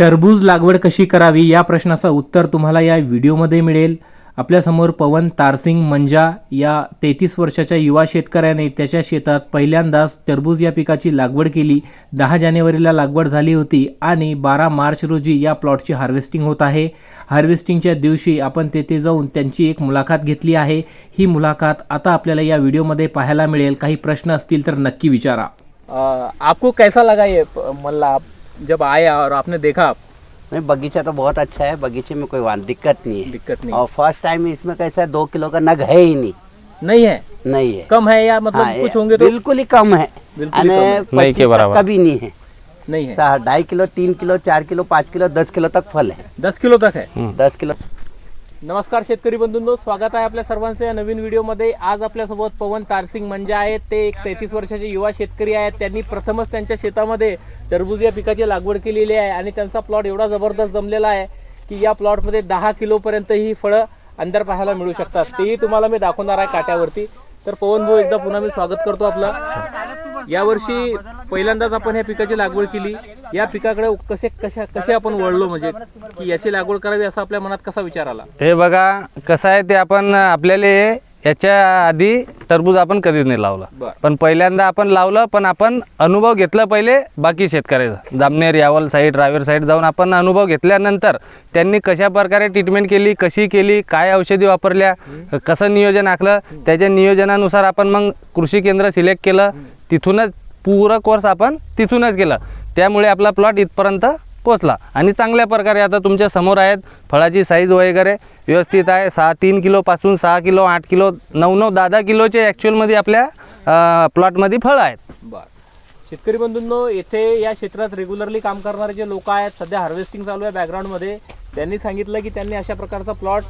टरबूज लागवड कशी करावी या प्रश्नाचं उत्तर तुम्हाला या व्हिडिओमध्ये मिळेल. आपल्यासमोर पवन तारसिंग मंजा या तेहतीस वर्षाच्या युवा शेतकऱ्याने त्याच्या शेतात पहिल्यांदाच टरबूज या पिकाची लागवड केली. दहा जानेवारीला लागवड झाली होती आणि बारा मार्च रोजी या प्लॉटची हार्वेस्टिंग होत आहे. हार्वेस्टिंगच्या दिवशी आपण तेथे जाऊन त्यांची एक मुलाखत घेतली आहे. ही मुलाखत आता आपल्याला या व्हिडिओमध्ये पाहायला मिळेल. काही प्रश्न असतील तर नक्की विचारा. आपको कैसा लगा ये मल्ला आप जब आया और आपने देखा आप नहीं बगीचा तो बहुत अच्छा है बगीचे में कोई वान दिक्कत नहीं है। दिक्कत नहीं और फ़र्स्ट टाइम इसमें कैसा है दो किलो का नग है ही नहीं। नहीं है? नहीं है। कम है या मतलब हाँ, कुछ होंगे तो बिल्कुल ही कम है। बिल्कुल के बराबर कम है। 25 तक का भी नहीं है। नहीं है। ढाई किलो तीन किलो चार किलो पाँच किलो दस किलो तक फल है। दस किलो तक है? दस किलो नमस्कार शेतकरी बंधूंनो स्वागत आहे आपल्या सर्वांचं या नवीन व्हिडिओमध्ये. आज आपल्यासोबत पवन तारसिंग म्हणजे आहेत. ते एक तेहतीस वर्षाचे युवा शेतकरी आहेत. त्यांनी प्रथमच त्यांच्या शेतामध्ये टरबूज या पिकाची लागवड केलेली आहे आणि त्यांचा प्लॉट एवढा जबरदस्त जमलेला आहे की या प्लॉटमध्ये दहा किलोपर्यंत ही फळं अंदर पाहायला मिळू शकतात. तेही तुम्हाला मी दाखवणार आहे काट्यावरती. तर पवन भाऊ एकदा पुन्हा मी स्वागत करतो आपलं. यावर्षी पहिल्यांदाच आपण ह्या पिकाची लागवड केली. या पिकाकडे कसे कशा कसे आपण वळलो म्हणजे? की याची लागवड करावी असा आपल्या मनात कसा विचार आला? हे बघा कसं आहे ते आपण आपल्याला याच्या आधी टरबूज आपण कधीच नाही लावलं. पण पहिल्यांदा आपण लावलं पण आपण अनुभव घेतला पहिले बाकी शेतकऱ्याचा. जामनेर यावल साईड रावेर साईड जाऊन आपण अनुभव घेतल्यानंतर त्यांनी कशा प्रकारे ट्रीटमेंट केली कशी केली काय औषधी वापरल्या कसं नियोजन आखलं त्याच्या नियोजनानुसार आपण मग कृषी केंद्र सिलेक्ट केलं. तिथूनच पुरं कोर्स आपण तिथूनच केलं. त्यामुळे आपला प्लॉट इथपर्यंत पोचला आणि चांगल्या प्रकारे आता तुमच्यासमोर आहेत फळाची साईज वगैरे व्यवस्थित आहे. सहा तीन किलोपासून सहा किलो आठ किलो नऊ नऊ दहा दहा किलोचे ॲक्च्युअलमध्ये आपल्या प्लॉटमध्ये फळं आहेत. बरं. शेतकरी बंधूंनो येथे या क्षेत्रात रेग्युलरली काम करणारे जे लोक आहेत सध्या हार्वेस्टिंग चालू आहे बॅकग्राऊंडमध्ये त्यांनी सांगितलं की त्यांनी अशा प्रकारचा प्लॉट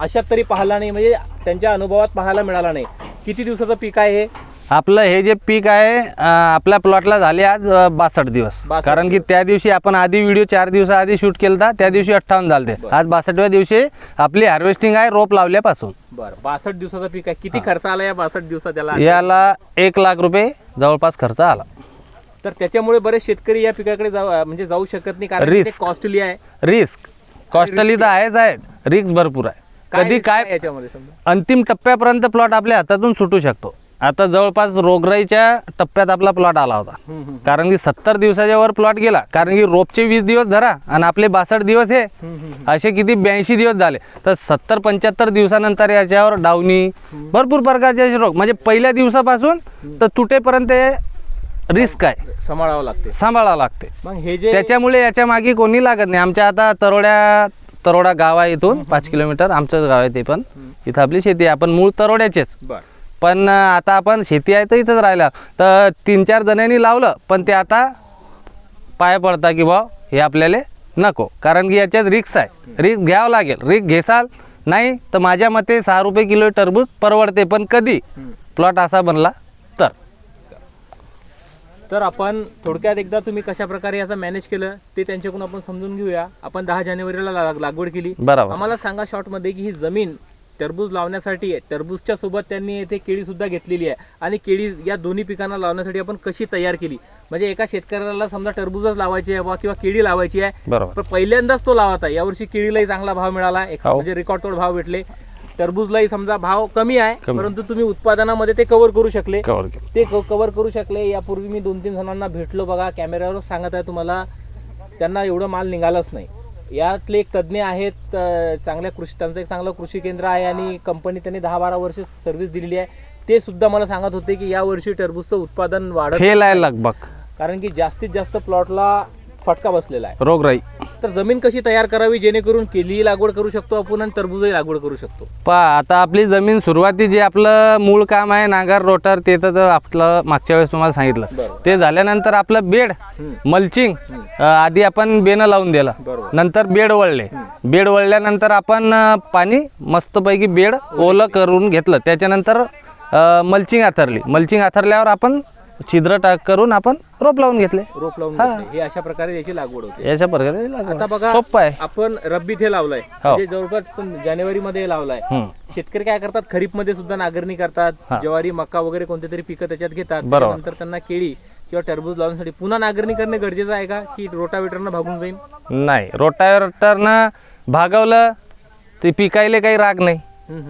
अशात तरी पाहिला नाही. म्हणजे त्यांच्या अनुभवात पाहायला मिळाला नाही. किती दिवसाचं पीक आहे हे? आपलं हे जे पीक आहे आपल्या प्लॉटला झाले आज बासष्ट दिवस. 62 कारण की त्या दिवशी आपण आधी व्हिडिओ चार दिवसाआधी शूट केला होता त्या दिवशी अठ्ठावन्न झाले आज बासष्टव्या दिवशी आपली हार्वेस्टिंग आहे रोप लावल्यापासून. बरं. बासष्ट दिवसाचं पीक आहे. किती खर्च आला या बासष्ट दिवसात त्याला याला एक लाख रुपये जवळपास खर्च आला. तर त्याच्यामुळे बरेच शेतकरी या पिकाकडे जाऊ म्हणजे जाऊ शकत नाही कारण Risk. कॉस्टली आहे. रिस्क कॉस्टली तर आहेच आहे. रिस्क भरपूर आहे. कधी काय याच्यामध्ये अंतिम टप्प्यापर्यंत प्लॉट आपल्या हातातून सुटू शकतो. आता जवळपास रोगराईच्या टप्प्यात आपला प्लॉट आला होता. कारण की सत्तर दिवसाच्या वर प्लॉट गेला. कारण की रोपचे वीस दिवस धरा आणि आपले बासष्ट दिवस हे असे किती ब्याऐंशी दिवस झाले. तर सत्तर पंच्याहत्तर दिवसानंतर याच्यावर डावणी भरपूर प्रकारचे असे रोग. म्हणजे पहिल्या दिवसापासून तर तुटेपर्यंत रिस्क आहे. सांभाळावं लागते. सांभाळावं लागते. मग हे जे त्याच्यामुळे याच्या मागे कोणी लागत नाही. आमच्या आता तरोड्या तरोडा गाव आहे इथून पाच किलोमीटर. आमचंच गाव आहे ते पण. इथं आपली शेती आहे. आपण मूळ तरोड्याचेच. बर. पण आता आपण शेती आहे तर इथंच राहिला तर तीन चार जणांनी लावलं पण ते आता पाय पडता की बा हे आपल्याला नको. कारण की याच्यात रिक्स आहे. रिक्स घ्यावं लागेल. रिक्स घेसाल नाही तर माझ्या मते सहा रुपये किलो टरबूज परवडते पण कधी? प्लॉट असा बनला तर. तर आपण थोडक्यात एकदा तुम्ही कशा प्रकारे याचं मॅनेज केलं ते त्यांच्याकडून आपण समजून घेऊया. आपण दहा जानेवारीला लागवड केली. बरोबर. आम्हाला सांगा शॉर्टमध्ये की ही जमीन टरबूज लावण्यासाठी आहे. टरबूजच्या सोबत त्यांनी येथे केळी सुद्धा घेतलेली आहे. आणि केळी या दोन्ही पिकांना लावण्यासाठी आपण कशी तयार केली? म्हणजे एका शेतकऱ्याला समजा टरबूजच लावायची आहे किंवा केळी लावायची आहे पण पहिल्यांदाच तो लावत आहे. यावर्षी केळीलाही चांगला भाव मिळाला. एक हो. म्हणजे रेकॉर्ड तोड भाव भेटले. टरबूजलाही समजा भाव कमी आहे परंतु तुम्ही उत्पादनामध्ये ते कव्हर करू शकले. ते कव्हर करू शकले. यापूर्वी मी दोन तीन जणांना भेटलो बघा. कॅमेऱ्यावर सांगत आहे तुम्हाला. त्यांना एवढं माल निघालाच नाही. यातले एक तज्ज्ञ आहेत चांगल्या कृषी त्यांचं एक चांगलं कृषी केंद्र आहे आणि कंपनी त्यांनी दहा बारा वर्ष सर्व्हिस दिलेली आहे. ते सुद्धा मला सांगत होते की या वर्षी टरबूजचं उत्पादन वाढत फेल आहे लगभग. कारण की जास्तीत जास्त प्लॉटला फटका बसलेला आहे. रोगराई. तर जमीन कशी तयार करावी? जेणेकरून केली लागवड करू शकतो आपण आणि टरबूजही लागवड करू शकतो. पा आता आपली जमीन सुरुवाती जे आपलं मूळ काम आहे नांगर रोटर ते तर आपलं मागच्या वेळेस तुम्हाला सांगितलं. ते झाल्यानंतर आपलं बेड मल्चिंग आधी आपण बेनं लावून दिलं. नंतर बेड वळले. बेड वळल्यानंतर आपण पाणी मस्तपैकी बेड ओलं करून घेतलं. त्याच्यानंतर मल्चिंग आथरली. मल्चिंग आथरल्यावर आपण छिद्र टाक करून आपण रोप लावून घेतले. रोप लावून घेतले. हे अशा प्रकारे याची लागवड होते. याच्या प्रकारे लागवड. आता बघा सोपं आहे. आपण रब्बीत हे लावलाय. म्हणजे जवळपास जानेवारी मध्ये लावलाय. हम्म. शेतकरी काय करतात? खरीपमध्ये सुद्धा नांगरणी करतात. ज्वारी मका वगैरे कोणते तरी पिकं त्याच्यात घेतात. बरोबर. त्यानंतर त्यांना केळी किंवा टरबूज लावण्यासाठी पुन्हा नांगरणी करणे गरजेचं आहे का? की रोटावेटरनं भागून जाईल नाही. रोटावेटरनं भागवलं ते पिकायले काही राग नाही.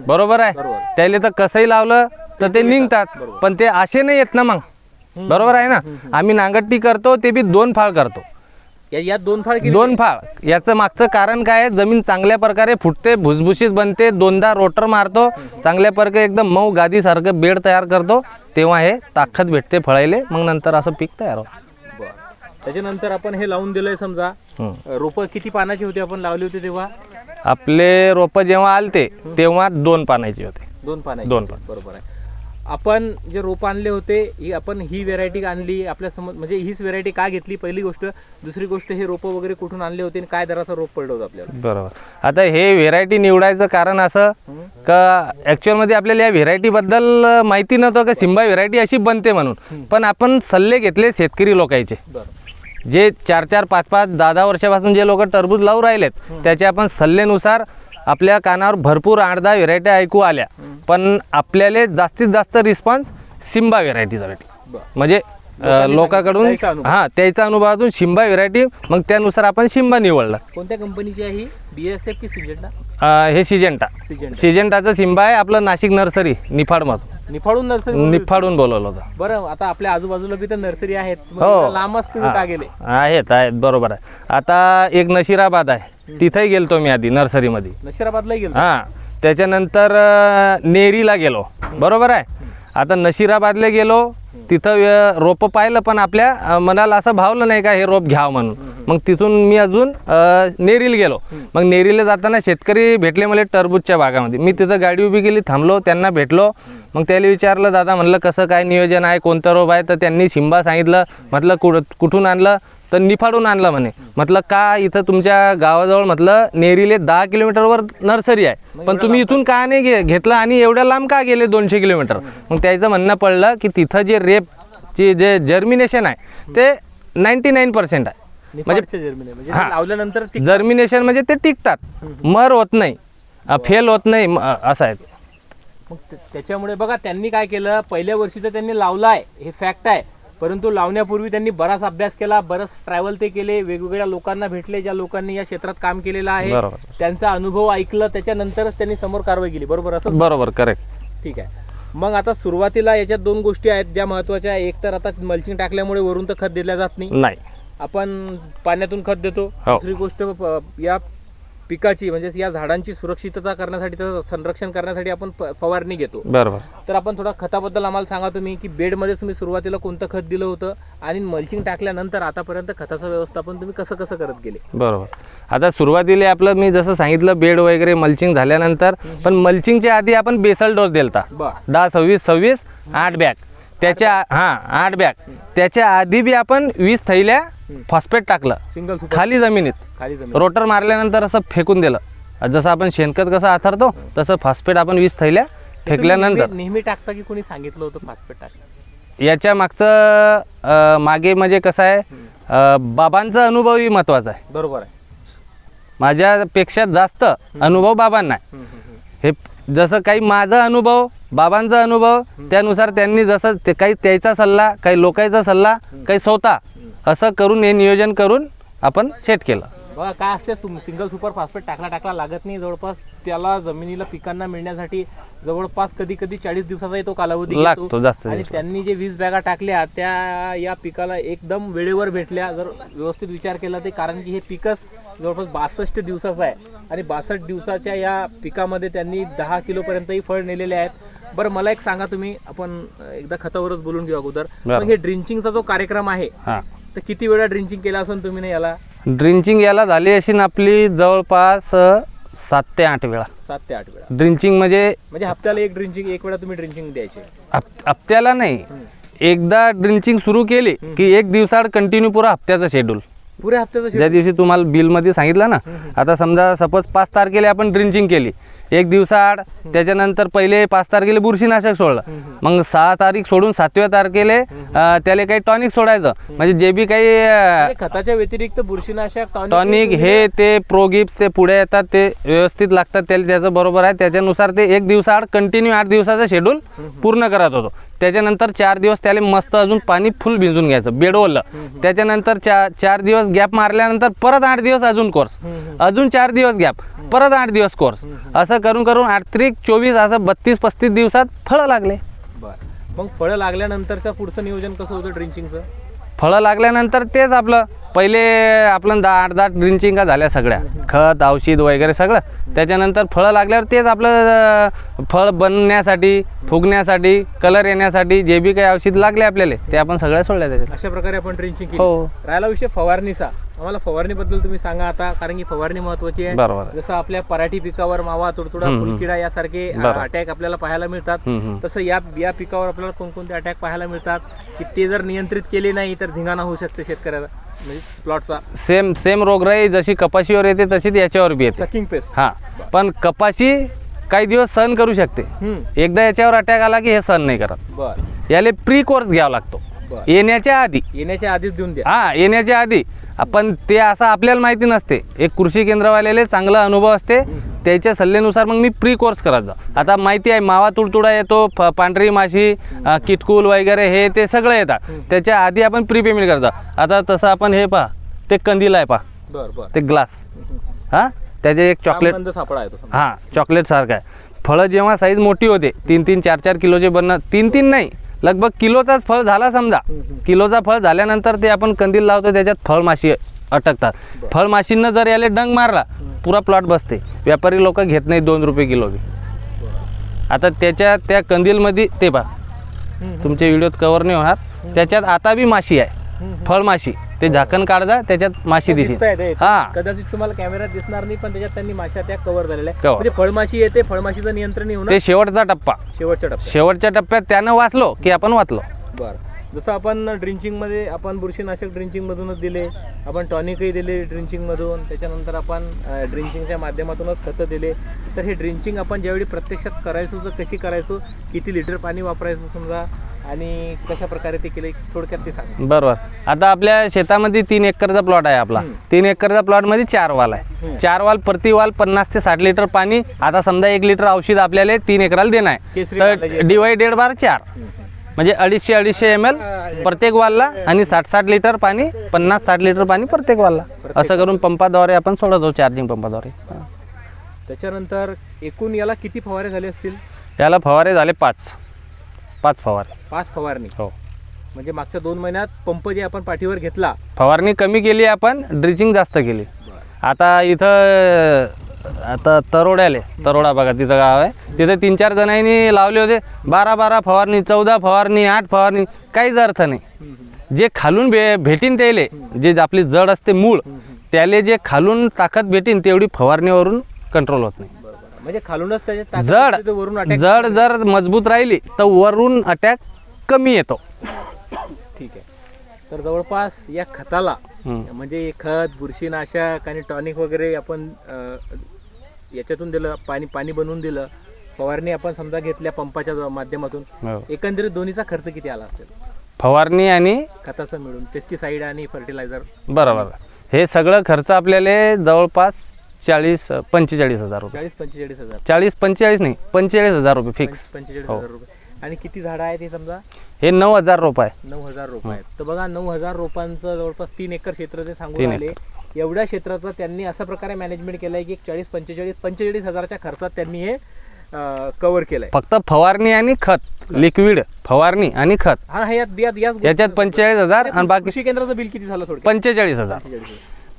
बरोबर आहे? त्याले तर कसंही लावलं तर ते निघतात. पण ते असे नाही येत ना मग? बरोबर आहे ना? आम्ही नांगरटी करतो ते बी दोन फाळ करतो. या- यात दोन फाळ केली दोन फाळ. याचं मागचं कारण काय आहे? जमीन चांगल्या प्रकारे फुटते भुसभुशीत बनते दोनदा रोटर मारतो चांगल्या प्रकारे एकदम मऊ गादीसारखं बेड तयार करतो तेव्हा हे ताकद भेटते फळायले मग नंतर असं पीक तयार होतं. बरं. त्याच्यानंतर आपण हे लावून दिलंय समजा रोपं किती पानाची होती आपण लावली होती तेव्हा? आपले रोपं जेव्हा आलते तेव्हा दोन पानाचे होते. दोन पानाची दोन होती. बरोबर आहे. आपण जे रोप आणले होते ही आपण ही व्हेरायटी आणली आपल्यासमोर म्हणजे हीच व्हेरायटी का घेतली? पहिली गोष्ट. दुसरी गोष्ट हे रोपं वगैरे कुठून आणले होते आणि काय दराचा रोप पडलं होतं आपल्याला? बरोबर. आता हे व्हेरायटी निवडायचं कारण असं का ॲक्च्युअलमध्ये आपल्याला या व्हेरायटीबद्दल माहिती नव्हतं का? सिम्बा व्हेरायटी अशी बनते म्हणून. पण आपण सल्ले घेतले शेतकरी लोकांचे. बरं. जे चार चार पाच पाच दहा दहा वर्षापासून जे लोक टरबूज लावू राहिलेत त्याचे आपण सल्लेनुसार आपल्या कानावर भरपूर आठ दहा व्हेरायटी ऐकू आल्या. पण आपल्याला जास्तीत जास्त रिस्पॉन्स सिम्बा व्हेरायटीचा भेटला. म्हणजे लोकांकडून त्याचा अनुभव. हां त्याच्या अनुभवातून शिंबा व्हेरायटी मग त्यानुसार आपण शिंबा निवडला. कोणत्या कंपनीची आहे ही? बी एस एफ की सिजेंटा हे सिजेंटा सिजेंटा सिजेंटाचं सिंबा आहे आपलं नाशिक नर्सरी निफाडमधून. निफाडून नर्सरी निफाडून बोलवलं होतं. बरं आता आपल्या आजूबाजूला बी तर नर्सरी आहेत. हो. लांबच तुम्ही का गेले आहेत आहेत बरोबर आहे. आता एक नशिराबाद आहे. तिथंही गेलतो मी आधी नर्सरीमध्ये. नशिराबादला गेलो हां त्याच्यानंतर अ, नेरीला गेलो. बरोबर आहे? आता नशिराबादला गेलो तिथं रोपं पाहिलं पण आपल्या अ, मनाला असं भावलं नाही का हे रोप घ्यावं म्हणून. मग तिथून मी अजून अ, नेरीला गेलो. मग नेरीला जाताना शेतकरी भेटले मला टरबूजच्या भागामध्ये मी तिथं गाडी उभी केली थांबलो त्यांना भेटलो. मग त्याला विचारलं दादा म्हणलं कसं काय नियोजन आहे कोणतं रोप आहे? तर त्यांनी शिंबा सांगितलं. म्हटलं कुठ कुठून आणलं? तर निफाडून आणलं म्हणे. म्हटलं का इथं तुमच्या गावाजवळ म्हटलं नेरीले दहा किलोमीटरवर नर्सरी आहे. पण तुम्ही इथून का? नाही घे घेतलं आणि एवढ्या लांब का गेले दोनशे किलोमीटर? मग त्याचं म्हणणं पडलं की तिथं जे रेपची जे जर्मिनेशन आहे ते नाईन्टी नाईन पर्सेंट आहे म्हणजे ते लावल्यानंतर जर्मिनेशन म्हणजे ते टिकतात. मर होत नाही. फेल होत नाही असं आहे. मग त्याच्यामुळे बघा त्यांनी काय केलं? पहिल्या वर्षी तर त्यांनी लावला आहे हे फॅक्ट आहे. परंतु लावण्यापूर्वी त्यांनी बराच अभ्यास केला बरंच ट्रॅव्हल ते केले वेगवेगळ्या लोकांना भेटले ज्या लोकांनी या क्षेत्रात काम केलेलं आहे. बरोबर. त्यांचा अनुभव ऐकलं त्याच्यानंतरच त्यांनी समोर कारवाई केली. बरोबर असं बरोबर करेक्ट ठीक आहे. मग आता सुरुवातीला याच्यात दोन गोष्टी आहेत ज्या महत्त्वाच्या आहे. एक तर आता मल्चिंग टाकल्यामुळे वरून तर खत दिलं जात नाही. नाही. आपण पाण्यातून खत देतो. हो. दुसरी गोष्ट प- या पिकाची म्हणजे या झाडांची सुरक्षितता करण्यासाठी त्याचं संरक्षण करण्यासाठी आपण फवारणी घेतो. बरोबर. तर आपण थोडा खताबद्दल आम्हाला सांगा तुम्ही की बेडमध्ये तुम्ही सुरुवातीला कोणतं खत दिलं होतं आणि मल्चिंग टाकल्यानंतर आतापर्यंत खताचं व्यवस्थापन तुम्ही कसं कसं करत गेले? बरोबर. आता सुरुवातीला आपलं मी जसं सांगितलं बेड वगैरे मल्चिंग झाल्यानंतर पण मल्चिंगच्या आधी आपण बेसल डोस दिलता. दहा सव्वीस सव्वीस आठ बॅग. त्याच्या हां आठ बॅग. त्याच्या आधी बी आपण वीस थैल्या फॉस्फेट टाकलं. Single super. खाली जमिनीत. खाली जमीन रोटर मारल्यानंतर असं फेकून दिलं. जसं आपण शेणखत कसं आथरतो तसं फॉस्फेट आपण वीस थैल्या फेकल्यानंतर. नेहमी- टाकता की कोणी सांगितलं होतं फास्फेट टाक याच्या मागचं मागे म्हणजे कसं आहे बाबांचा अनुभवही महत्त्वाचा आहे. बरोबर आहे. माझ्यापेक्षा जास्त अनुभव बाबांना आहे. हे जसं काही माझा अनुभव बाबांचा अनुभव त्यानुसार त्यांनी जसं ते काही त्याचा सल्ला काही लोकांचा सल्ला काही स्वतः असं करून हे नियोजन करून आपण सेट केलं. बघा काय असते सिंगल सुपर फॉस्फेट टाकला टाकला लागत नाही. जवळपास त्याला जमिनीला पिकांना मिळण्यासाठी जवळपास कधी कधी चाळीस दिवसाचा तो कालावधी. लागतो जास्त आणि. त्यांनी जे वीस बॅगा टाकल्या त्या या पिकाला एकदम वेळेवर भेटल्या. जर व्यवस्थित विचार केला ते कारण की हे पिकच जवळपास बासष्ट दिवसाचं आहे. आणि बासष्ट दिवसाच्या या पिकामध्ये त्यांनी दहा किलोपर्यंतही फळ नेलेले आहेत. बरं मला एक सांगा तुम्ही. आपण एकदा खतावरच बोलून घेऊ अगोदर. हे ड्रिंचिंगचा जो कार्यक्रम आहे तर किती वेळा ड्रिंचिंग केला असेल तुम्ही ना याला? ड्रिंचिंग याला झाली अशी ना आपली जवळपास अ, सात ते आठ वेळा. सात ते आठ वेळा. ड्रिंचिंग म्हणजे म्हणजे हप्त्याला एक ड्रिंचिंग एक वेळा तुम्ही ड्रिंचिंग द्यायचे. हप- हप्त्याला नाही. एकदा ड्रिंचिंग सुरू केली की एक दिवसाआड कंटिन्यू पुरा हप्त्याचं शेड्यूल पुऱ्या हप्त्याचं ज्या दिवशी तुम्हाला बिलमध्ये सांगितलं ना आता समजा सपोज पाच तारखेला आपण ड्रिंचिंग केली. एक दिवसाआड त्याच्यानंतर पहिले पाच तारखेला बुरशीनाशक सोडलं. मग सहा तारीख सोडून सातव्या तारखेला त्याला काही टॉनिक सोडायचं. म्हणजे जे बी काही म्हणजे खताच्या व्यतिरिक्त बुरशीनाशक टॉनिक हे ते प्रोगिप्स ते पुढे येतात ते व्यवस्थित लागतात त्याला त्याचं बरोबर आहे. त्याच्यानुसार ते एक दिवसाआड कंटिन्यू आठ दिवसाचं शेड्यूल पूर्ण करत होतो. त्याच्यानंतर चार दिवस त्याला मस्त अजून पाणी फुल भिजून घ्यायचं बेडवलं. त्याच्यानंतर चा चार दिवस गॅप मारल्यानंतर परत आठ दिवस अजून कोर्स. अजून चार दिवस गॅप परत आठ दिवस कोर्स. असं करून करून आठ त्रिक चोवीस असं बत्तीस पस्तीस दिवसात फळं लागले. मग फळं लागल्यानंतरचं पुढचं नियोजन कसं होतं ड्रिंचिंगचं? फळं लागल्यानंतर तेच आपलं पहिले आपलं दहा आठ दहा ड्रिंचिंगा झाल्या सगळ्या. खत औषध वगैरे सगळं. त्याच्यानंतर फळं लागल्यावर तेच आपलं फळ बनण्यासाठी फुगण्यासाठी कलर येण्यासाठी जे बी काही औषध लागले आपल्याला ते आपण सगळ्या सोडल्या त्याच्यात. अशा प्रकारे आपण ड्रिंचिंग हो. राहिला विषय फवारणीचा. आम्हाला फवारणीबद्दल तुम्ही सांगा आता कारण की फवारणी महत्वाची आहे. जसं आपल्या पराठी पिकावर मावा तुडतुडा फुलकिडा यासारखे अटॅक आपल्याला पाहायला मिळतात. तसं या या पिकावर आपल्याला कोणकोणते अटॅक पाहायला मिळतात की ते जर नियंत्रित केले नाही तर धिंगाणा होऊ शकते शेतकऱ्याला. म्हणजे प्लॉटचा सेम सेम रोगराई जशी कपाशीवर येते तशीच याच्यावर बी येते. सकिंग पेस्ट हां. पण कपाशी काही दिवस सहन करू शकते. एकदा याच्यावर अटॅक आला की हे सहन नाही करत. बर. याले प्री कोर्स घ्यावा लागतो. येण्याच्या आधी. येण्याच्या आधीच देऊन द्या. हा येण्याच्या आधी. आपण ते असं आपल्याला माहिती नसते. एक कृषी केंद्रवाल्याले चांगला अनुभव असते. त्याच्या सल्ल्यानुसार मग मी प्री कोर्स करायचा आता माहिती आहे मावा तुडतुडा येतो फ- पांढरी माशी किटकूल वगैरे हे ते सगळं येतात. त्याच्या आधी आपण प्री पेमेंट करतो आता तसं आपण हे पहा ते कंदील आहे पहा. बर बर. ते ग्लास हां? त्याचे एक चॉकलेट आनंद सापळा आहे तो हां चॉकलेट सारखं आहे. फळं जेव्हा साईज मोठी होते तीन तीन चार चार किलोचे बनणं तीन तीन नाही. लगभग किलोचाच फळ झाला समजा. किलोचा फळ झाल्यानंतर ते आपण कंदील लावतो त्याच्यात फळमाशी अटकतात. फळमाशींना जर याले डंग मारला पुरा प्लॉट बसते. व्यापारी लोक घेत नाही दोन रुपये किलो बी. आता त्याच्या त्या कंदीलमध्ये ते पहा. तुमच्या व्हिडिओत कवर नाही होणार. त्याच्यात आता बी माशी आहे. फळमाशी. ते झाकण काढजा त्याच्यात माशी दिसेल दिसताय ते. हां. कदाचित तुम्हाला कॅमेऱ्यात दिसणार नाही पण त्याच्यात त्यांनी माश्या त्या कव्हर झालेल्या Cover. म्हणजे फळमाशी येते फळमाशीचं नियंत्रण येऊन ते शेवटचा टप्पा. शेवटच्या टप्प्यात. शेवटच्या टप्प्यात त्यानं वाचलो की आपण वाचलो. बरं. जसं आपण ड्रिंचिंगमध्ये आपण बुरशीनाशक ड्रिंचिंग मधूनच दिले आपण टॉनिकही दिले ड्रिंचिंग मधून त्याच्यानंतर आपण ड्रिंचिंगच्या माध्यमातूनच खतं दिले. तर हे ड्रिंचिंग आपण ज्यावेळी प्रत्यक्षात करायचो तर कशी करायचो किती लिटर पाणी वापरायचो समजा आणि कशा प्रकारे ते केले थोडक्यात ते सांगा. बरोबर. आता आपल्या शेतामध्ये तीन एकरचा प्लॉट आहे आपला. तीन एकरचा प्लॉटमध्ये चार वाल आहे. चार वाल प्रति वाल पन्नास ते साठ लिटर पाणी. आता समजा एक लिटर औषध आपल्याला तीन एकराला देणं आहे. तर डिवायडेड बार चार. म्हणजे अडीचशे अडीचशे एम एल प्रत्येक वालला आणि साठ साठ लिटर पाणी पन्नास साठ लिटर पाणी प्रत्येक वालला. असं करून पंपाद्वारे आपण सोडतो चार्जिंग पंपाद्वारे. त्याच्यानंतर एकूण याला किती फवारे झाले असतील? याला फवारे झाले पाच. पाच फवारे. पाच फवारणी. हो. म्हणजे मागच्या दोन महिन्यात पंप जे आपण पाठीवर घेतला. फवारणी कमी केली आपण ड्रिचिंग जास्त केली. आता इथं आता तरोड्याले तरोडा बघा तिथं गाव आहे. तिथं तीन चार जणांनी लावले होते. बारा बारा फवारणी चौदा फवारणी आठ फवारणी काहीच अर्थ नाही. जे खालून भे भेटीन त्याले जे आपली जड असते मूळ त्याले जे खालून ताकद भेटीन तेवढी फवारणीवरून कंट्रोल होत नाही. म्हणजे खालूनच जड वरून जड जर मजबूत राहिली तर वरून अटॅक कमी येतो. ठीक आहे. तर जवळपास या खताला म्हणजे हे खत बुरशीनाशक आणि टॉनिक वगैरे आपण याच्यातून दिलं पाणी पाणी बनवून दिलं फवारणी आपण समजा घेतल्या पंपाच्या माध्यमातून हो. एकंदरीत दोन्हीचा खर्च किती आला असेल? फवारणी आणि खताचं मिळून पेस्टिसाईड आणि फर्टिलायझर बरोबर. हे सगळं खर्च आपल्याला जवळपास चाळीस पंचेचाळीस हजार रुपये. चाळीस पंचेचाळीस हजार. चाळीस पंचेचाळीस नाही पंचेचाळीस हजार रुपये फिक्स पंचेचाळीस हो. हजार रुपये. आणि किती झाडं आहेत हे समजा? हे नऊ हजार रुपये नऊ हजार रोप आहेत. तर बघा नऊ हजार रोपांचं जवळपास तीन एकर क्षेत्र ते सांगून तीन आले. एवढ्या क्षेत्राचं त्यांनी अशा प्रकारे मॅनेजमेंट केलंय की चाळीस पंचेचाळीस पंचेचाळीस हजारच्या खर्चात त्यांनी हे कव्हर केलंय. फक्त फवारणी आणि खत. लिक्विड फवारणी आणि खत. हा हा यात यात याच याच्यात पंचेचाळीस हजार आणि बाकी कृषी केंद्राचं बिल किती झालं थोडं पंचेचाळीस हजार.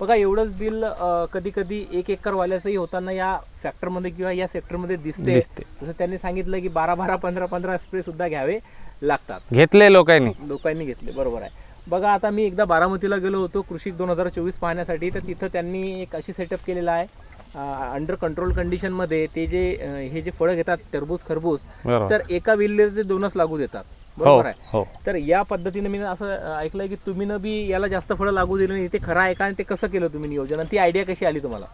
बघा एवढंच बिल कधी कधी एक एकर वाल्याचंही होताना या फॅक्टरमध्ये किंवा या सेक्टरमध्ये दिसते. दिसते. जसं त्यांनी सांगितलं की बारा बारा पंधरा पंधरा स्प्रे सुद्धा घ्यावे लागतात. घेतले लोकांनी. लोकांनी घेतले बरोबर आहे. बघा आता मी एकदा बारामतीला गेलो होतो कृषी दोन हजार चोवीस पाहण्यासाठी. तर तिथं त्यांनी एक अशी सेटअप केलेला आहे. अंडर कंट्रोल कंडिशनमध्ये ते जे हे जे फळं घेतात टरबूज खरबूज. तर एका विल्लेर ते दोनच लागू देतात. बरोबर आहे. हो. तर या पद्धतीने मी असं ऐकलंय की तुम्ही न बी याला जास्त फळं लागू दिली नाही. ते खरं आहे का? आणि ते कसं केलं तुम्ही नियोजन? आणि ती आयडिया कशी आली तुम्हाला?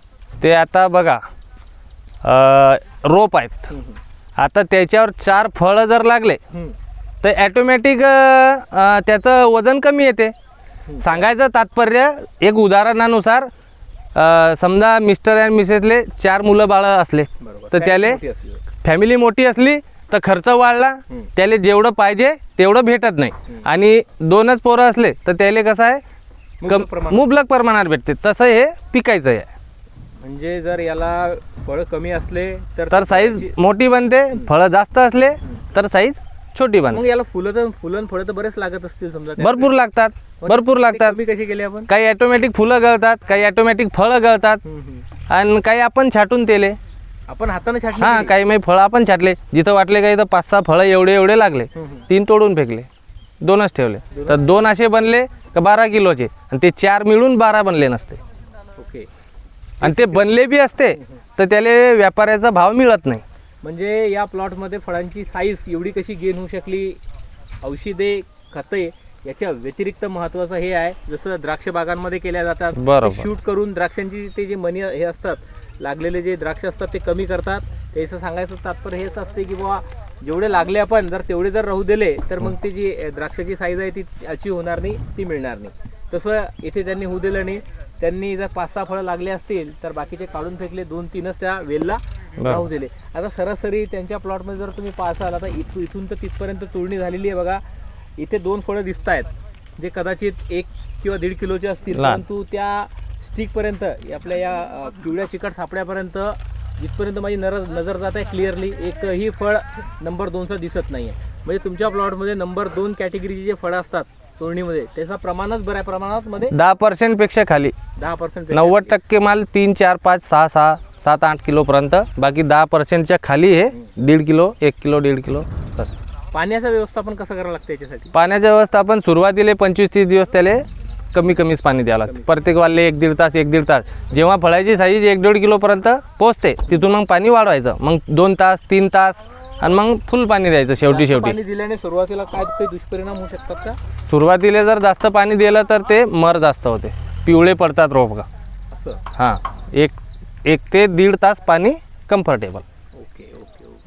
ते आता बघा रोप आहेत. आता त्याच्यावर चार फळं जर लागले तर ॲटोमॅटिक त्याचं वजन कमी येते. सांगायचं तात्पर्य एक उदाहरणानुसार समजा मिस्टर अँड मिसेसले चार मुलं बाळं असले तर त्याले. फॅमिली मोठी असली तर खर्च वाढला त्याला जेवढं पाहिजे तेवढं भेटत नाही. आणि दोनच पोरं असले तर त्याला कसं आहे? मुबलक कम प्रमाणात. मुबलक प्रमाणात भेटते. तसं हे पिकायचं आहे. म्हणजे जर याला फळ कमी असले तर तर साईज मोठी बनते फळं जास्त असले तर साईज छोटी बनते. मग याला फुलं तर फुलं फळं तर बरेच लागत असतील समजा भरपूर लागतात. मग भरपूर लागतात. कमी कशी केली आपण? काही ऑटोमॅटिक फुलं गळतात काही ऑटोमॅटिक फळं गळतात. आणि काही आपण छाटून तेले. आपण हाताने छाटली हां? काही मी फळं आपण छाटले. जिथं वाटले काही तर पाच सहा फळं एवढे एवढे लागले. तीन तोडून फेकले. दोनच ठेवले. तर दोन असे बनले का बारा किलोचे. आणि ते चार मिळून बारा बनले नसते. ओके. आणि ते बनले बी असते तर त्याला व्यापाऱ्याचा भाव मिळत नाही. म्हणजे या प्लॉटमध्ये फळांची साईज एवढी कशी गेन होऊ शकली? औषधे खते याच्या व्यतिरिक्त महत्त्वाचं हे आहे. जसं द्राक्ष बागांमध्ये केल्या जातात. शूट करून द्राक्षांची ते जे मनी हे असतात लागलेले जे द्राक्ष असतात ते कमी करतात. त्याचं सांगायचं तात्पर्य हेच असते की बाबा जेवढे लागले आपण जर तेवढे जर राहू दिले तर मग ते जी द्राक्षाची साईज आहे ती अचीव होणार नाही ती मिळणार नाही. तसं इथे त्यांनी होऊ दिलं नाही. त्यांनी जर पाच सहा फळं लागले असतील तर बाकीचे काढून फेकले दोन तीनच त्या वेलला राहू दिले. आता सरासरी त्यांच्या प्लॉटमध्ये जर तुम्ही पाहसाल आता इथून इथून तर तिथपर्यंत तोडणी झालेली आहे बघा. इथे दोन फळं दिसत आहेत जे कदाचित एक किंवा दीड किलोचे असतील. परंतु त्या स्टिकपर्यंत आपल्या या पिवळ्या चिकट सापड्यापर्यंत जिथपर्यंत माझी नर नजर जात आहे क्लिअरली एकही फळ नंबर दोनचं दिसत नाही आहे म्हणजे तुमच्या प्लॉटमध्ये नंबर दोन कॅटेगरीचे जे फळं असतात तोडणीमध्ये त्याचा प्रमाणच बऱ्या प्रमाणात मध्ये दहा पर्सेंटपेक्षा खाली. दहा पर्सेंट नव्वद टक्के माल तीन चार पाच सहा सहा सात आठ किलोपर्यंत बाकी दहा पर्सेंटच्या खाली हे दीड किलो एक किलो दीड किलो. तसं पाण्याचं व्यवस्थापन कसं करावं लागतं याच्यासाठी? पाण्याचं व्यवस्थापन सुरुवातीला पंचवीस तीस दिवस त्याला कमी कमीच पाणी द्यावं लागतं प्रत्येक वाले एक दीड तास एक दीड तास. जेव्हा फळाची साईज एक दीड किलोपर्यंत पोचते तिथून मग पाणी वाढवायचं. मग दोन तास तीन तास आणि मग फुल पाणी द्यायचं शेवटी शेवटी. पाणी दिल्याने सुरुवातीला काय काही दुष्परिणाम होऊ शकतात का? सुरुवातीला जर जास्त पाणी दिलं तर ते मर जास्त होते. पिवळे पडतात रोप. का असं. हां. एक एक ते दीड तास पाणी कम्फर्टेबल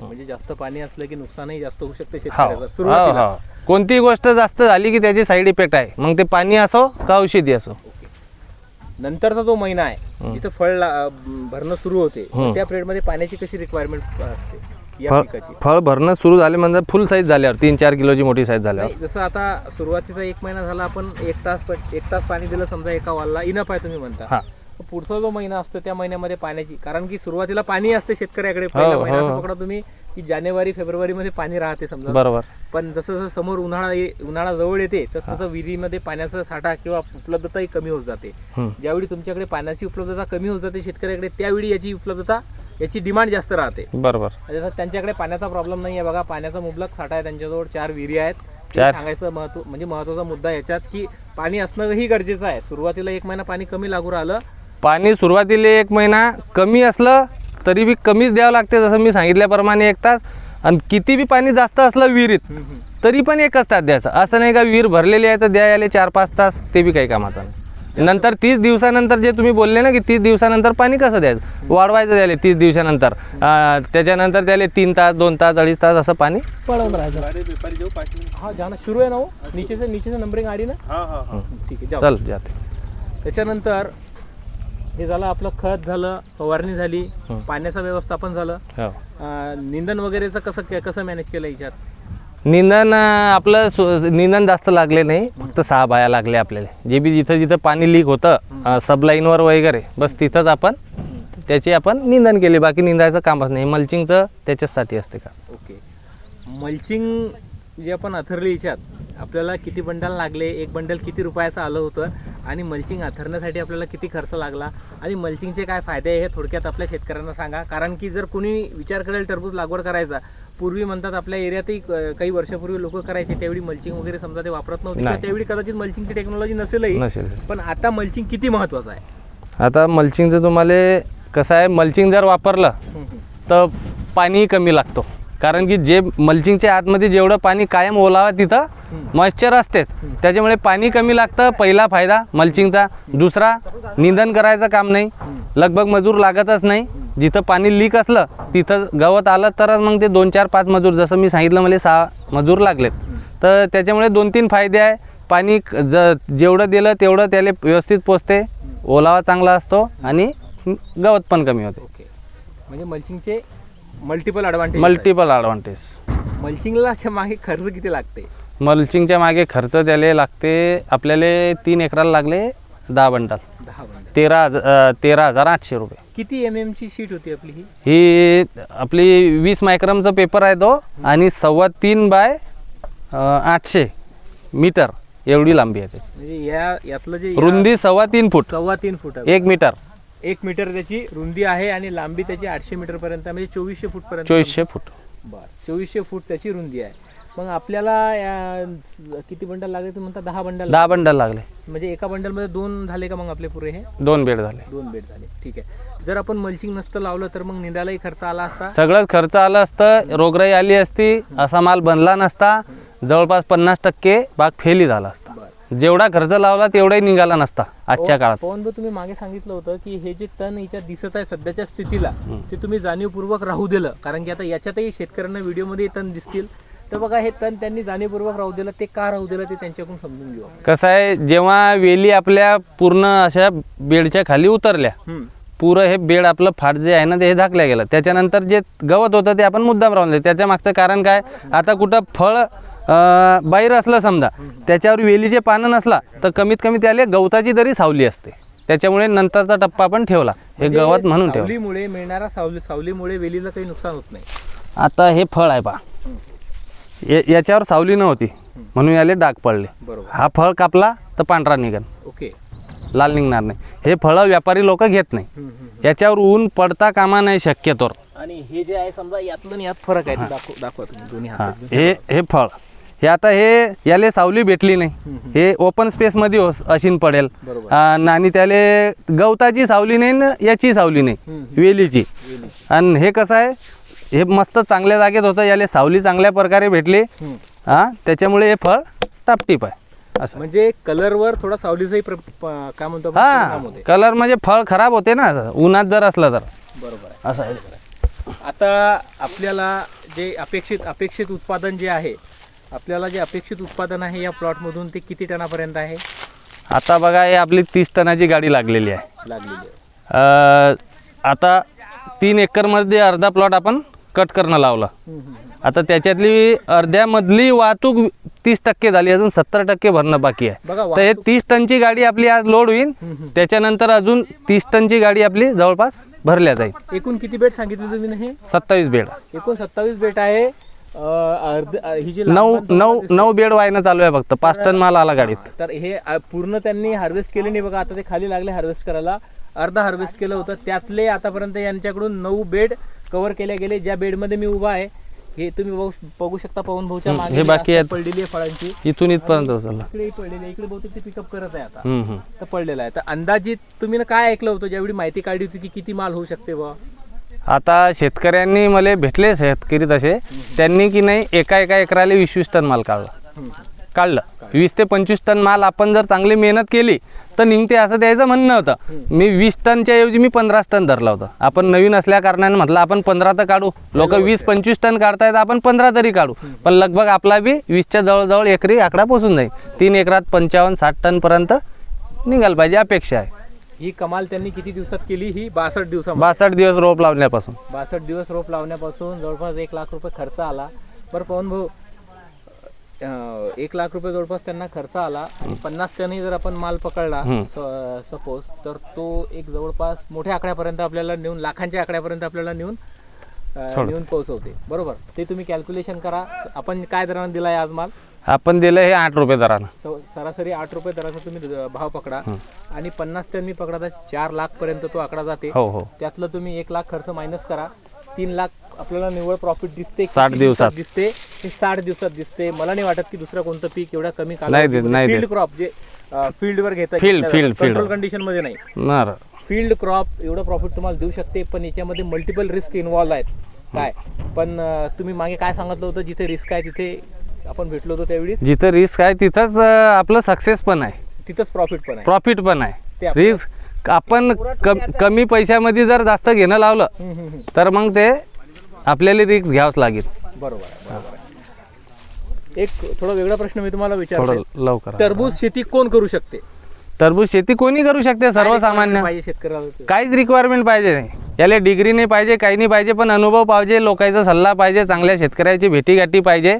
म्हणजे जास्त पाणी असलं की नुकसानही जास्त होऊ शकते हो. शेतकऱ्याचं. हो सुरुवातीला. हो. कोणतीही गोष्ट जास्त झाली की त्याची साईड इफेक्ट आहे. मग ते पाणी असो का औषधी असो. नंतरचा जो महिना आहे जिथं फळ ला- भरणं सुरू होते त्या पिरियडमध्ये पाण्याची कशी रिक्वायरमेंट असते? या फळ पिकाची. फळ भरणं सुरू झाले म्हणजे फुल साईज झाल्यावर तीन चार किलोची मोठी साईज झाल्यावर. नाही, जसं आता सुरुवातीचा एक महिना झाला आपण एक तास प- एक तास पाणी दिलं समजा एका वालला इनफ आहे तुम्ही म्हणता. हा. पुढचा जो महिना असतो त्या महिन्यामध्ये पाण्याची. कारण की सुरुवातीला पाणी असते शेतकऱ्याकडे. पहिला हो, महिना हो. असं पकडा तुम्ही की जानेवारी फेब्रुवारी मध्ये पाणी राहते समजा. बरोबर. पण जसं जसं समोर उन्हाळा उन्हाळा जवळ येते तसं तसं विहिरीमध्ये पाण्याचा साठा किंवा उपलब्धताही कमी होत जाते. ज्यावेळी तुमच्याकडे पाण्याची उपलब्धता कमी होत जाते शेतकऱ्याकडे त्यावेळी याची उपलब्धता याची डिमांड जास्त राहते. बरोबर. त्यांच्याकडे पाण्याचा प्रॉब्लेम नाही आहे बघा पाण्याचा मुबलक साठा आहे त्यांच्याजवळ चार विहिरी आहेत. सांगायचं महत्त्व म्हणजे महत्त्वाचा मुद्दा याच्यात की पाणी असणंही गरजेचं आहे. सुरुवातीला एक महिना पाणी कमी लागू राहिलं पाणी सुरुवातीला एक महिना कमी असलं तरी बी कमीच द्यावं लागते जसं मी सांगितल्याप्रमाणे एक तास. आणि किती बी पाणी जास्त असलं विहिरीत तरी पण एकच तास द्यायचं. असं नाही का विहीर भरलेली आहे तर द्यायला चार पाच तास ते बी काही कामाचं नाही. नंतर तीस दिवसानंतर जे तुम्ही बोलले ना की तीस दिवसानंतर पाणी कसं द्यायचं? वाढवायचं द्यायला तीस दिवसानंतर. त्याच्यानंतर त्याला तीन तास दोन तास अडीच तास असं पाणी पळवून राहायचं. हा जाना सुरू आहे ना हो. नीचे से नीचे से नंबरिंग आ रही ना ठीक आहे. चल जाते. त्याच्यानंतर हे झालं आपलं खत झालं फवारणी झाली पाण्याचं व्यवस्थापन झालं. हो. अं, निंदन वगैरेचं कसं कसं मॅनेज केलं याच्यात? निंदन अं, आपलं सु- निंदन जास्त लागले नाही. फक्त सहा बाया लागले आपल्याला. जे बी जिथं जिथं पाणी लीक होतं सबलाईनवर वगैरे बस तिथंच आपण त्याची आपण निंदन केले. बाकी निंदायचं कामच नाही. मल्चिंगचं त्याच्याचसाठी असते का? ओके. मल्चिंग जे आपण अथरली याच्यात आपल्याला किती बंडल लागले एक बंडल किती रुपयाचं आलं होतं आणि मल्चिंग अथरण्यासाठी आपल्याला किती खर्च लागला आणि मल्चिंगचे काय फायदे आहे हे थोडक्यात आपल्या शेतकऱ्यांना सांगा. कारण की जर कोणी विचार करेल टरबूज लागवड करायचा पूर्वी म्हणतात आपल्या एरियातही काही वर्षापूर्वी लोक करायचे त्यावेळी मल्चिंग वगैरे समजा ते वापरत नव्हते. त्यावेळी कदाचित मल्चिंगची टेक्नॉलॉजी नसेलही नसेल. पण आता मल्चिंग किती महत्वाचं आहे? आता मल्चिंगचं तुम्हाला कसं आहे मल्चिंग जर वापरलं तर पाणी कमी लागतो. कारण की जे मल्चिंगच्या आतमध्ये जेवढं पाणी कायम ओलावा तिथं मॉइश्चर असतेच. त्याच्यामुळे पाणी कमी लागतं पहिला फायदा मल्चिंगचा दुसरा निंदन करायचं काम नाही. लगभग मजूर लागतच नाही. जिथं पाणी लीक असलं तिथं गवत आलं तरच मग ते दोन चार पाच मजूर जसं मी सांगितलं मला सहा मजूर लागलेत. तर त्याच्यामुळे दोन तीन फायदे आहे. पाणी ज जेवढं दिलं तेवढं त्याला व्यवस्थित पोचते. ओलावा चांगला असतो आणि गवत पण कमी होते. म्हणजे मल्चिंगचे मल्टिपल ॲडव्हान्टेज मल्टिपल ॲडव्हान्टेज मल्चिंगला मागे खर्च किती लागते? मल्चिंगच्या मागे खर्च त्याला लागते आपल्याला तीन एकराला लागले दहा बंडल. दहा तेरा हज- तेरा हजार आठशे रुपये. किती एम एमची शीट होती आपली ही? ही आपली वीस मायक्रमचा पेपर आहे तो आणि सव्वा तीन बाय अं, आठशे मीटर एवढी लांबी आहे त्याची. म्हणजे या यातलं जे या- रुंदी सव्वा तीन फूट. सव्वा तीन फूट एक मीटर. एक मीटर त्याची रुंदी आहे आणि लांबी त्याची आठशे मीटर पर्यंत म्हणजे चोवीसशे फूट पर्यंत चोवीसशे फूट. बर. चोवीसशे फूट त्याची रुंदी आहे. मग आपल्याला या किती बंडल लागले तुम्ही म्हणता? दहा बंडल दहा बंडल लागले. म्हणजे एका बंडलमध्ये दोन झाले का मग आपले पुरे हे? दोन बेड झाले. दोन बेड झाले. ठीक आहे. जर आपण मल्चिंग नसतं लावलं तर मग निंदालाही खर्च आला असता? सगळंच खर्च आला असतं. रोगराई आली असती. असा माल बनला नसता. जवळपास पन्नास टक्के बाग फेली झाला असता. जेवढा खर्च लावला तेवढाही निघाला नसता आजच्या काळात. पवन भाऊ तुम्ही मागे सांगितलं होतं की हे जे तण याच्यात दिसत आहे सध्याच्या स्थितीला ते तुम्ही जाणीवपूर्वक राहू दिलं. कारण की आता याच्यातही शेतकऱ्यांना व्हिडिओमध्ये तण दिसतील. तर बघा हे तण त्यांनी जाणीवपूर्वक राहू दिलं. ते का राहू दिलं ते त्यांच्याकडून समजून घेऊ आपण. कसं आहे जेव्हा वेली आपल्या पूर्ण अशा बेडच्या खाली उतरल्या हम्म. पुरं हे बेड आपलं फाट जे आहे ना ते हे झाकलं गेलं. त्याच्यानंतर जे गवत होतं ते आपण मुद्दाम राहून दिलं. त्याच्या मागचं कारण काय? आता कुठं फळ बाहेर असलं समजा. त्याच्यावर वेलीचे पानं नसला तर कमीत कमी त्याला गवताची तरी सावली असते. त्याच्यामुळे नंतरचा टप्पा पण ठेवला. हे म्हणजे गवत म्हणून ठेवलं. सावलीमुळे मिळणारा सावली सावलीमुळे वेलीला काही नुकसान होत नाही. आता हे फळ आहे या- याच्यावर सावली नव्हती. म्हणून याले डाग पडले. बरोबर. हा फळ कापला तर पांढरा निघन. ओके. लाल निघणार नाही. हे फळं व्यापारी लोक घेत नाही. याच्यावर ऊन पडता कामा नाही शक्यतोर आणि हे जे आहे समजा यातलं आणि यात फरक आहे. ते दाखव दाखवा तुम्ही दोन्ही हा. हातात. हे हे फळ. हे आता हे याले सावली भेटली नाही. हे ओपन स्पेसमध्ये होस अशीन पडेल. आणि त्याले गवताची सावली नाही न याची सावली नाही. वेलीची. आणि हे कसं आहे? हे मस्त चांगल्या जागेत होतं. याले सावली चांगल्या प्रकारे भेटली. हा त्याच्यामुळे हे फळ टापटीप आहे. असं. म्हणजे कलरवर थोडा सावलीचाही काय म्हणतो हा कलर म्हणजे फळ खराब होते ना. असं उन्हात जर असलं तर. बरोबर असं आहे. आता आपल्याला जे अपेक्षित अपेक्षित उत्पादन जे आहे आपल्याला जे अपेक्षित उत्पादन आहे या प्लॉटमधून ते किती टनापर्यंत आहे? आता बघा हे आपली तीस टनाची गाडी लागलेली आहे. लागलेली आहे. अ, आता तीन एकरमध्ये अर्धा प्लॉट आपण कट करणं लावला. आता त्याच्यातली अर्ध्यामधली वाहतूक तीस टक्के झाली अजून सत्तर टक्के भरणं बाकी आहे. बघा तर हे तीस टनची गाडी आपली आज लोड होईल. त्याच्यानंतर अजून तीस टनची गाडी आपली जवळपास भरल्या जाईल. एकूण किती बेड सांगितले तुम्ही ना हे? सत्तावीस बेड. एकूण सत्तावीस बेड आहे. अर्ध अं, ही जी नऊ लागवड नऊ नऊ बेड वायनं चालू आहे फक्त. पाच टन माल आला गाडीत. तर हे अं, पूर्ण त्यांनी हार्वेस्ट केले नाही बघा. आता ते खाली लागले हार्वेस्ट करायला. अर्धा हार्वेस्ट केलं होतं. त्यातले आतापर्यंत यांच्याकडून नऊ बेड कव्हर केले गेले. ज्या बेडमध्ये मी उभा आहे हे तुम्ही बघू बघू शकता पवन भाऊच्या मागे हे जी बाकी रास्ता. पडलेली आहे फळांची. इथून इथपर्यंत उचलला. इकडे पडलेली आहे. इकडे बहुतेक ते पिकअप करत आहे आता. हम्म, हम्म. तर पडलेला आहे. तर अंदाजित तुम्ही ना काय ऐकलं होतं? ज्यावेळी माहिती काढली होती की किती माल होऊ शकते बा आता शेतकऱ्यांनी मला भेटले शेतकरी तसे. त्यांनी की नाही एका एका एकराला वीस वीस टन माल काढला. काढलं. वीस ते पंचवीस टन माल आपण जर चांगली मेहनत केली तर निघते असं त्याचं म्हणणं होतं. मी वीस टनच्या ऐवजी मी पंधराच टन धरला होता. आपण नवीन असल्या कारणाने म्हटलं आपण पंधरा तर काढू. लोक वीस पंचवीस टन काढतायत आपण पंधरा तरी काढू. पण लगभग आपला बी वीसच्या जवळजवळ एकरी आकडा पोचून जाईल. तीन एकरात पंचावन्न साठ टनपर्यंत निघाल पाहिजे अपेक्षा आहे. ही कमाल त्यांनी किती दिवसात केली? ही बासष्ट दिवसामध्ये. बासष्ट दिवस रोप लावण्यापासून. बासष्ट दिवस रोप लावण्यापासून जवळपास एक लाख रुपये खर्च आला. बरं पवन भाऊ एक लाख रुपये जवळपास त्यांना खर्च आला. आणि पन्नास टनही जर आपण माल पकडला सपोज तर तो एक जवळपास मोठ्या आकड्यापर्यंत आपल्याला नेऊन लाखांच्या आकड्यापर्यंत आपल्याला नेऊन नेऊन पोहोचवते. बरोबर? ते तुम्ही कॅल्क्युलेशन करा. आपण काय दराने दिलाय आज माल? आपण दिलं हे आठ रुपये दरानं. स- सरासरी आठ रुपये दराचा तुम्ही द- भाव पकडा. आणि पन्नास टन मी पकडा तर चार लाख पर्यंत तो आकडा जाते. हो हो. त्यातलं तुम्ही एक लाख खर्च मायनस करा. तीन लाख आपल्याला निव्वळ प्रॉफिट दिसते. साठ किती दिवसात. दिसते? हे साठ दिवसात दिसते. मला नाही वाटत की दुसरं कोणतं पीक एवढ्या कमी नाही देत, नाही फील्ड. क्रॉप जे फील्ड वर घेतात Field, field, field. कंट्रोल कंडिशनमध्ये नाही. फील्ड क्रॉप एवढं प्रॉफिट तुम्हाला देऊ शकते पण याच्यामध्ये मल्टिपल रिस्क इन्व्हॉल्व आहेत. काय? पण अं, तुम्ही मागे काय सांगितलं होतं? जिथे रिस्क आहे तिथे आपण भेटलो होतो त्यावेळी जिथं रिस्क आहे तिथंच आपलं सक्सेस पण आहे. तिथंच प्रॉफिट पण आहे. प्रॉफिट पण ते आहे आपलं- रिस्क आपण कम कमी पैशामध्ये जर जास्त घेणं लावलं. तर मग ते आपल्याला रिक्स घ्यावंच लागेल. बरोबर आहे बरोबर आहे. एक थोडा वेगळा प्रश्न मी तुम्हाला विचारतो थोडं लवकर. टरबूज शेती कोण करू शकते? टरबूज शेती कोणी करू शकते? सर्वसामान्य. शेतकऱ्याला? काहीच रिक्वायरमेंट पाहिजे नाही. याला डिग्री नाही पाहिजे काही नाही पाहिजे पण अनुभव पाहिजे लोकांचा सल्ला पाहिजे चांगल्या शेतकऱ्याची भेटीगाठी पाहिजे.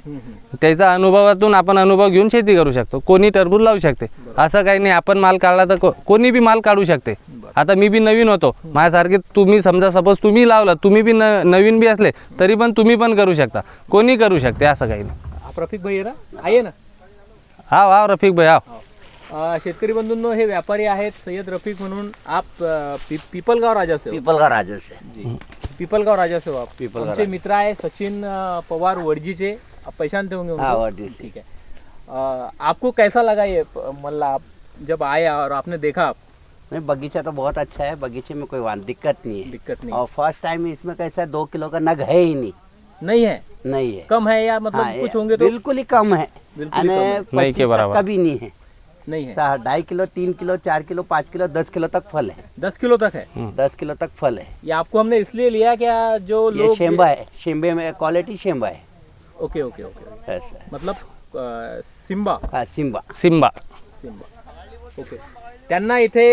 त्याचा अनुभवातून आपण अनुभव घेऊन शेती करू शकतो. कोणी टरबूज लावू शकते. असं काही नाही. आपण माल काढला तर को- कोणी बी माल काढू शकते. आता मी बी नवीन होतो. माझ्यासारखे तुम्ही समजा सपोज तुम्ही लावलं तुम्ही बी न नवीन बी असले तरी पण तुम्ही पण करू शकता. कोणी करू शकते? असं काही नाही. रफिक भाई आहे ना? आहे ना? हा वा रफिक भाई हा. शेतकरी बंधूंनो हे व्यापारी आहेत सय्यद रफिक म्हणून. आप अं, पि, पिपलगाव राजा से. पीपल का राजा से. जी. पिपलगाव राजा से आप पिपलगाव आमचे मित्र आहे सचिन अं, पवार वडजीचे. आप पहचानते होंगे उनको? हाँ वर्जी से ठीक है अ, आपको कैसा लगा ये प- मल्ला? आप जब आए और आपने देखा? आप नहीं बगीचा तो बहुत अच्छा है. बगीचे में कोई वान दिक्कत नहीं है. दिक्कत नहीं और फ़र्स्ट टाइम इसमें कैसा है, दो किलो का नग है ही नहीं. नहीं है? नहीं है. कम है या मतलब हाँ, कुछ होंगे तो? बिल्कुल ही कम है. बिल्कुल ही कम है। नहीं के बराबर। का भी नहीं है. नहीं है। ढाई किलो तीन किलो चार किलो पाँच किलो दस किलो तक फल है। दस किलो तक है? दस किलो तक फल है। ये आपको हमने इसलिए लिया क्या जो ये लोग शेम्बा है। शेम्बे में क्वालिटी शेम्बा है। Okay okay okay. ऐसा मतलब सिम्बा हाँ सिम्बा सिम्बा सिम्बा ओके। त्यांना इथे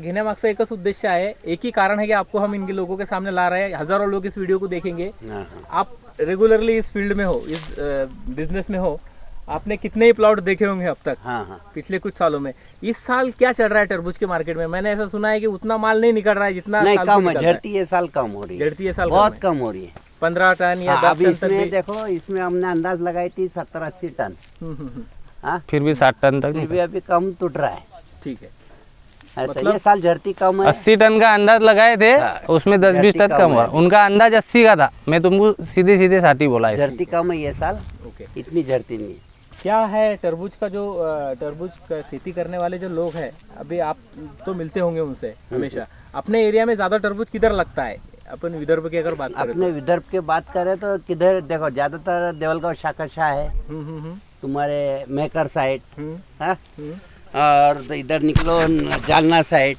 घेण्यामागचा एकच उद्देश आहे. एक ही कारण है कि आपको हम इनके लोगों के सामने ला रहे हैं. हज़ारों लोग इस वीडियो को देखेंगे. हाँ, हाँ। आप रेगुलरली इस फ़ील्ड में हो इस बिज़नेस में हो आपने कितने ही प्लॉट देखे होंगे अब तक हाँ हाँ। पिछले कुछ सालों में। इस साल क्या चल रहा है तरबूज के मार्केट में? मैंने ऐसा सुना है कि उतना माल नहीं निकल रहा है जितना नहीं साल कम है निकलता है। साल कम हो रही है। झड़ती ये साल बहुत कम कम हो रही है। पंद्रह टन या हाँ, दस अभी टन इसमें देखो इसमें हमने अंदाज लगाई थी सत्तर अस्सी टन। हम्म, हम्म, हम्म, हाँ? फिर भी साठ टन तक फिर भी अभी कम टूट रहा है। ठीक है। मतलब- ये साल झड़ती कम है। अस्सी टन का अंदाज लगाए थे हाँ, उसमें दस बीस टन कम हुआ। उनका अंदाज अस्सी का था। मैं तुमको सीधे सीधे साठी बोला है। झड़ती कम है ये साल। ओके। इतनी झड़ती नहीं है। क्या है तरबूज का जो तरबूज का खेती करने वाले जो लोग हैं अभी आप तो मिलते होंगे उनसे हमेशा। अपने एरिया में ज़्यादा तरबूज किधर लगता है? अपन विदर्भ की अगर बात करें तो। अपने विदर्भ की बात करें तो किधर देखो ज़्यादातर देवलगांव शाखा है। हम्म, हम्म, हम्म, तुम्हारे मेकर साइड हाँ? और तो इधर निकलो जालना साइड।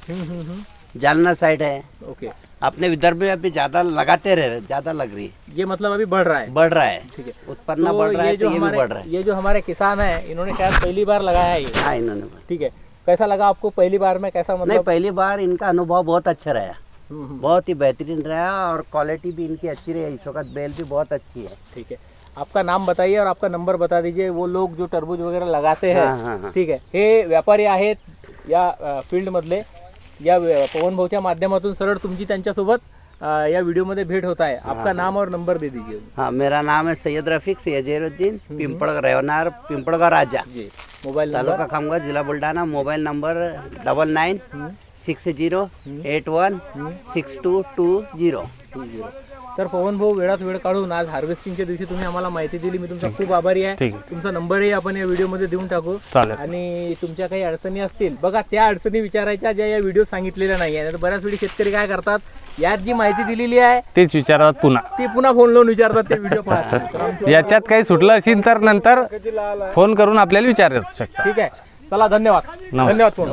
जालना साइड है। ओके। अपने विदर्भ में अभी ज़्यादा लगाते रह ज़्यादा लग रही है। ये मतलब अभी बढ़ रहा है। बढ़ रहा है। ठीक है। उत्पन्न तो बढ़ रहा है ये तो जो ये भी बढ़ रहा है। ये जो हमारे किसान हैं इन्होंने शायद पहली बार लगाया है ये। हाँ इन्होंने ठीक है। कैसा लगा आपको पहली बार में? कैसा मतलब नहीं पहली बार इनका अनुभव बहुत अच्छा रहा। हम्म, हम्म, बहुत ही बेहतरीन रहा और क्वालिटी भी इनकी अच्छी रही इस वक्त बेल भी बहुत अच्छी है। ठीक है। आपका नाम बताइए और आपका नंबर बता दीजिए। वो लोग जो टरबूज वगैरह लगाते हाँ, हाँ, हैं हाँ. ठीक है। हे व्यापारी आहेत या फ़ील्ड मधले या पवन भाऊच्या माध्यमातून सरळ तुमची त्यांच्यासोबत या व्हिडिओमध्ये भेट होत आहे. आपका नाम और नंबर दे दीजिए. हाँ मेरा नाम है सैयद रफीक सैयद जहीरुद्दीन पिंपड़ रेवनार पिंपड़गा राजा. जी मोबाईल तालुका खामगाव जिला Buldhana mobile number double nine six zero eight one six two two zero. Two zero. तर पवन भाऊ वेळात वेळ काढून आज हार्वेस्टिंगच्या दिवशी तुम्ही आम्हाला माहिती दिली. मी तुमचा खूप आभारी आहे. तुमचा नंबरही आपण या व्हिडिओमध्ये देऊन टाकू. आणि तुमच्या काही अडचणी असतील बघा त्या अडचणी विचारायच्या ज्या या व्हिडिओ सांगितलेल्या नाही आहे बऱ्याच वेळी शेतकरी काय करतात यात जी माहिती दिलेली आहे तेच विचारतात पुन्हा. ती पुन्हा फोन लावून विचारतात ते व्हिडिओ पाहतात याच्यात काही सुटलं असेल तर नंतर फोन करून आपल्याला विचारू शकता. ठीक आहे. चला धन्यवाद. धन्यवाद फोन